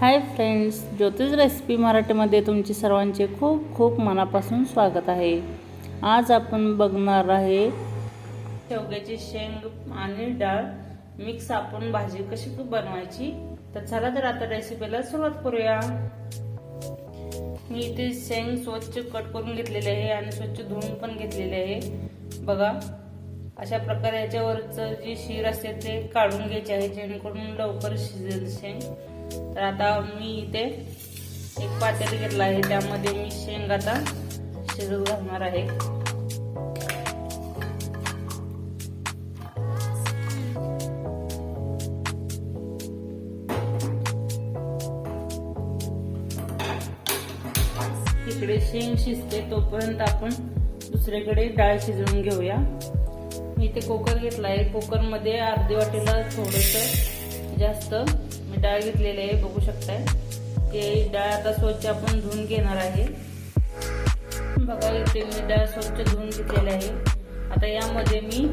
Hi friends ज्योतिष recipe मराठीमध्ये तुमचे सर्वांचे खूप खूप मनापासून स्वागत आहे. आज आपण बघणार आहे शेवग्याची शेंग आणि डाळ. मिक्स आपण भाजी कशी बनवायची. तर चला तर आता रेसिपीला सुरुवात करूया. मी इथे शेंग स्वच्छ कट करून घेतलेले आहे आणि स्वच्छ धुवून पण घेतलेले आहे. बघा. अशा प्रकारे याच्यावरचं जी शीर असते ते काढून घ्यायचे आहे जेणेकरून लवकर शिजेल शेंग तर आता मी इथे एक पातेल घेतला आहे त्यामध्ये मी शेंग आता शिजत घालणार आहे. इकडे शेंग शिजते तोपर्यंत आपण दुसरीकडे डाळ शिजवून घेऊया. मी इथे कुकर घेतला आहे कुकरमध्ये अर्धी वाटेला थोडंसं जास्त मी डाळ घेतलेली आहे बघू शकताय. ते डाळ आता स्वच्छ आपण धुवून घेणार आहे. बघा इथे मी डाळ स्वच्छ धुवून घेतलेली आहे. आता यामध्ये मी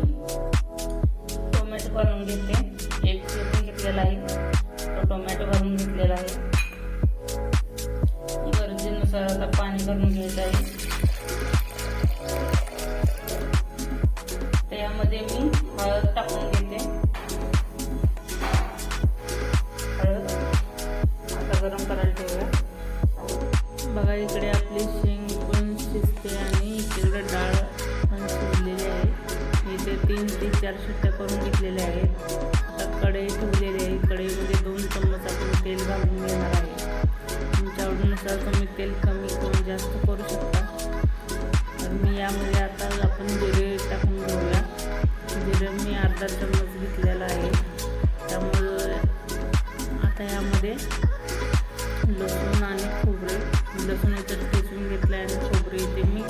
टोमॅटो घालून घेते. एक चिरून घेतलेला आहे. तो टोमॅटो घालून घेतलेला आहे. गरजेनुसार आता पाणी घालून घ्यायचं आहे. चार शिट्ट्या करून घेतलेल्या आहेत. आता कढई ठेवलेली आहे. कढईमध्ये दोन चम्मच आपण तेल घालून घेणार आहे. तुमच्या आवडीनुसार तुम्ही तेल कमी किंवा जास्त करू शकता. तर मी यामध्ये आता आपण जिरे टाकून घेऊया. जिरे मी अर्धा चम्मच घेतलेला आहे. त्यामुळं आता यामध्ये लसूण आणि खोबरे. लसूण इथं ठेचून घेतलं आहे आणि खोबरे इथे मी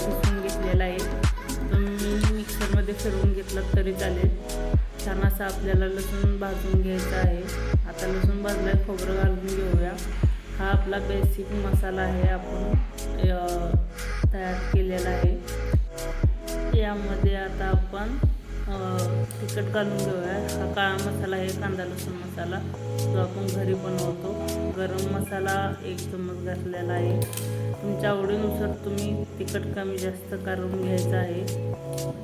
फिरवून घेतलं तरी चालेल. छान असं आपल्याला लसूण भाजून घ्यायचं आहे. आता लसूण भाजला आहे खोबरं घालून घेऊया. हा आपला बेसिक मसाला आहे आपण तयार केलेला आहे. यामध्ये आता आपण तिखट घालून घेऊया. हा काळा मसाला आहे कांदा लसूण मसाला. जो आपण घरी बनवतो. गरम मसाला एक चम्मच घातलेला आहे. तुमच्या आवडीनुसार तुम्ही तिखट कमी जास्त करून घ्यायचं आहे.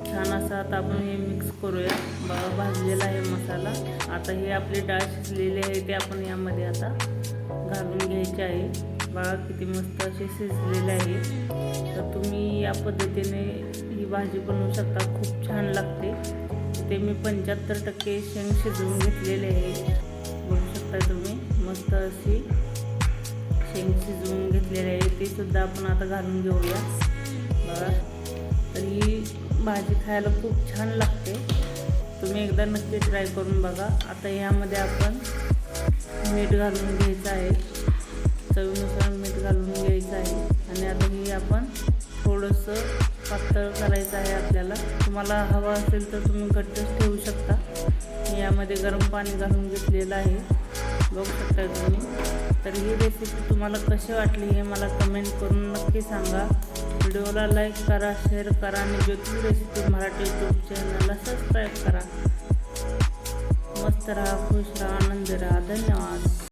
छान असं आता आपण हे मिक्स करूया. बघा भाजलेला आहे मसाला. आता हे आपली डाळ शिजलेली आहे ते आपण यामध्ये आता घालून घ्यायचे आहे. बघा किती मस्त असे शिजलेले आहे. तर तुम्ही या पद्धतीने ही भाजी बनवू शकता. खूप छान लागते. ते मी पंच्याहत्तर टक्के शेंग शिजवून घेतलेले आहे. बघू शकता तुम्ही. मस्त अशी शेंग शिजवून घेतलेली आहे. ते सुद्धा आपण आता घालून घेऊया. बघा. तर ही भाजी खायला खूप छान लागते. तुम्ही एकदा नक्की ट्राय करून बघा. आता यामध्ये आपण मीठ घालून घ्यायचं आहे. चवीनुसार तुम्हाला हवं असेल तर तुम्ही घट्टच ठेवू शकता. मी यामध्ये गरम पाणी घालून घेतलेलं आहे. बघू शकता तुम्ही. तर ही रेसिपी तुम्हाला कशी वाटली हे मला कमेंट करून नक्की सांगा. व्हिडिओला लाईक करा शेअर करा आणि ज्योतिष रेसिपी मराठी यूट्यूब चॅनलला सबस्क्राईब करा. मस्त राहा खुश राहा आनंद राहा. धन्यवाद.